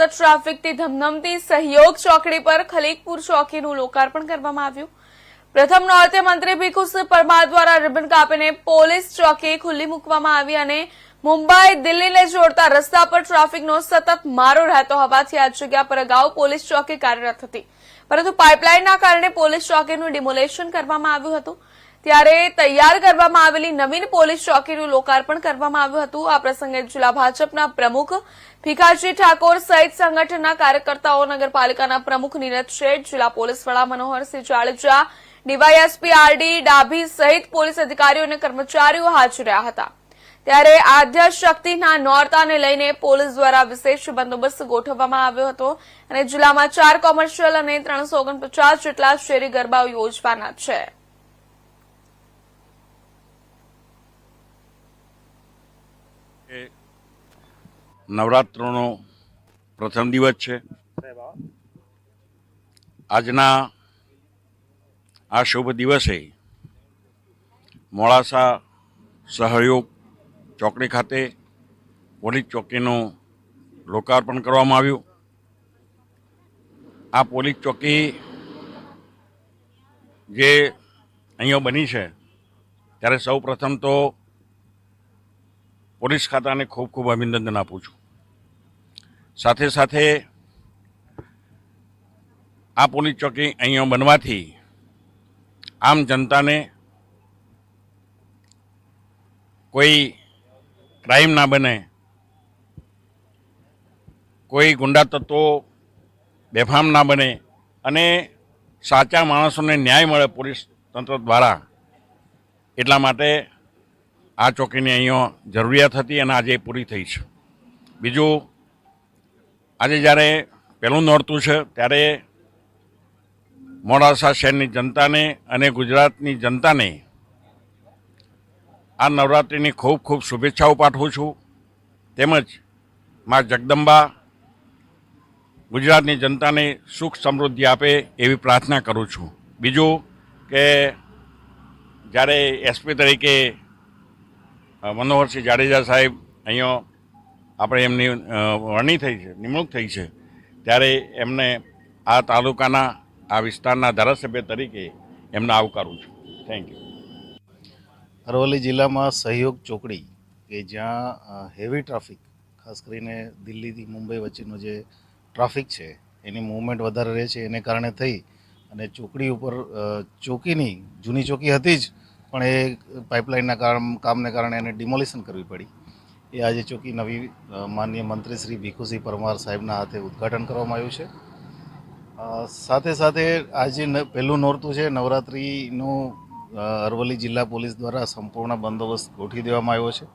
સતત ટ્રાફિકથી ધમધમતી સહયોગ ચોકડી પર ખલીકપુર ચોકીનું લોકાર્પણ કરવામાં આવ્યું. પ્રથમ નોર્તે મંત્રી ભીખુસિંહ પરમાર દ્વારા રિબન કાપીને પોલીસ ચોકી ખુલ્લી મૂકવામાં આવી અને મુંબઈ દિલ્હીને જોડતા રસ્તા પર ટ્રાફિકનો સતત મારો રહેતો હોવાથી આ જગ્યા પર અગાઉ પોલીસ ચોકી કાર્યરત હતી. પરંતુ પાઇપલાઇનના કારણે પોલીસ ચોકીનું ડિમોલેશન કરવામાં આવ્યું હતું. ત્યારે તૈયાર કરવામાં આવેલી નવીન પોલીસ ચોકીનું લોકાર્પણ કરવામાં આવ્યું હતું. આ પ્રસંગે જિલ્લા ભાજપના પ્રમુખ ભીખાજી ઠાકોર સહિત સંગઠનના કાર્યકર્તાઓ, નગરપાલિકાના પ્રમુખ નીરજ શેઠ, જિલ્લા પોલીસ વડા મનોહરસિંહ જાડેજા, ડીવાયએસપી આરડી ડાભી સહિત પોલીસ અધિકારીઓ અને કર્મચારીઓ હાજર રહ્યા હતા. ત્યારે આદ્યશક્તિના નોરતાને લઈને પોલીસ દ્વારા વિશેષ બંદોબસ્ત ગોઠવવામાં આવ્યો હતો અને જિલ્લામાં ચાર કોમર્શિયલ અને ત્રણસો ઓગણપચાસ જેટલા શેરી ગરબાઓ યોજવાના છે. નવરાત્રોનો પ્રથમ દિવસ છે. આજના આ શુભ દિવસે મોડાસા સહયોગ ચોકડી ખાતે પોલીસ ચોકીનું લોકાર્પણ કરવામાં આવ્યું. આ પોલીસ ચોકી જે અહીંયા બની છે, ત્યારે સૌ પ્રથમ તો પોલીસ ખાતાને ખૂબ ખૂબ અભિનંદન આપું છું. સાથે સાથે આ પોલીસ ચોકી અહીંયા બનવાથી આમ જનતાને કોઈ ક્રાઇમ ના બને, કોઈ ગુંડા તત્વો બેફામ ના બને અને સાચા માણસોને ન્યાય મળે પોલીસ તંત્ર દ્વારા એટલા માટે આ ચોકીની અહીંયા જરૂરિયાત હતી અને આજે પૂરી થઈ છે. બીજું, આજે જ્યારે પહેલું નોરતું છે, ત્યારે મોડાસા શહેરની જનતાને અને ગુજરાતની જનતાને આ નવરાત્રિની ખૂબ ખૂબ શુભેચ્છાઓ પાઠવું છું. તેમજ મા જગદંબા ગુજરાતની જનતાને સુખ સમૃદ્ધિ આપે એવી પ્રાર્થના કરું છું. બીજું કે જ્યારે એસપી તરીકે મનોહરસિંહ જાડેજા સાહેબ અહીંયા આપણે એમની વરણી થઈ છે, નિમણૂક થઈ છે. ત્યારે એમને આ તાલુકાના, આ વિસ્તારના ધારાસભ્ય તરીકે એમને આવકારું છું. થેન્ક યુ અરવલ્લી જિલ્લામાં સહયોગ ચોકડી કે જ્યાં હેવી ટ્રાફિક ખાસ કરીને દિલ્હીથી મુંબઈ વચ્ચેનો જે ટ્રાફિક છે, એની મૂવમેન્ટ વધારે રહે છે. એને કારણે થઈ અને ચોકડી ઉપર ચોકીની, જૂની ચોકી હતી જ પણ એ પાઇપલાઇનના કામ, કામને કારણે એને ડિમોલિશન કરવી પડી. એ આજે ચોકી નવી માનનીય મંત્રી શ્રી ભીખુસિંહ પરમાર સાહેબના હાથે ઉદ્ઘાટન કરવામાં આવ્યું છે. સાથે સાથે આજે પહેલું નોરતું છે, નવરાત્રિનું અરવલ્લી જિલ્લા પોલીસ દ્વારા સંપૂર્ણ બંદોબસ્ત ગોઠવી દેવામાં આવ્યો છે.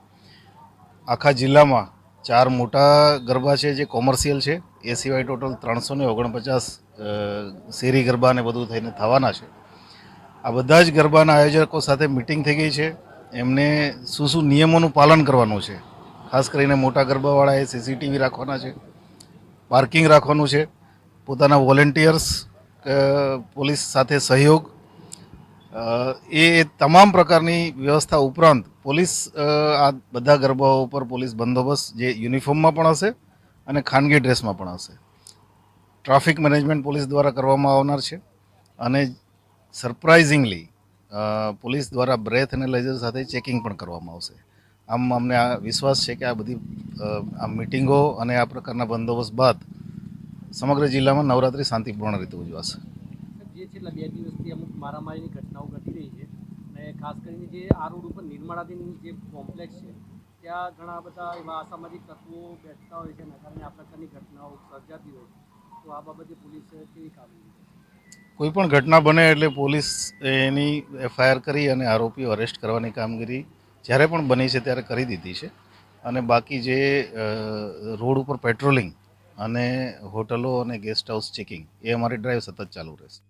આખા જિલ્લામાં ચાર મોટા ગરબા છે જે કોમર્શિયલ છે. એ સિવાય ટોટલ ત્રણસો ને ઓગણપચાસ શેરી ગરબા ને બધું થઈને થવાના છે. આ બધા જ ગરબાના આયોજકો સાથે મિટિંગ થઈ ગઈ છે. એમને શું શું નિયમોનું પાલન કરવાનું છે. ખાસ કરીને મોટા ગરબાવાળાએ સીસીટીવી રાખવાના છે. પાર્કિંગ રાખવાનું છે. પોતાના વોલેન્ટિયર્સ પોલીસ સાથે સહયોગ. એ તમામ પ્રકારની વ્યવસ્થા ઉપરાંત પોલીસ આ બધા ગરબાઓ ઉપર પોલીસ બંદોબસ્ત જે યુનિફોર્મમાં પણ હશે અને ખાનગી ડ્રેસમાં પણ હશે. ટ્રાફિક મેનેજમેન્ટ પોલીસ દ્વારા કરવામાં આવનાર છે. અને સરપ્રાઇઝિંગલી પોલીસ દ્વારા બ્રેથ અને લેઝર સાથે ચેકિંગ પણ કરવામાં આવશે. આમ અમને આ વિશ્વાસ છે કે આ બધી આ મિટિંગો અને આ પ્રકારના બંદોબસ્ત બાદ સમગ્ર જિલ્લામાં નવરાત્રિ શાંતિપૂર્ણ રીતે ઉજવાશે. જે છેલ્લા બે દિવસથી અમુક મારામારીની ઘટનાઓ ઘટી રહી છે અને ખાસ કરીને જે આ ઉપર નિર્માળાધીન જે કોમ્પ્લેક્સ છે, ત્યાં ઘણા બધા એવા અસામાજિક તત્વો બેઠતા હોય છે કારણે આ પ્રકારની ઘટનાઓ સર્જાતી હોય તો આ બાબતે પોલીસ? કોઈ પણ ઘટના બને એટલે પોલીસ એની એફઆઈઆર કરી અને આરોપીઓ અરેસ્ટ કરવાની કામગીરી જ્યારે પણ બની છે ત્યારે કરી દીધી છે. અને બાકી જે રોડ ઉપર પેટ્રોલિંગ અને હોટલો અને ગેસ્ટ હાઉસ ચેકિંગ એ અમારી ડ્રાઈવ સતત ચાલુ રહેશે.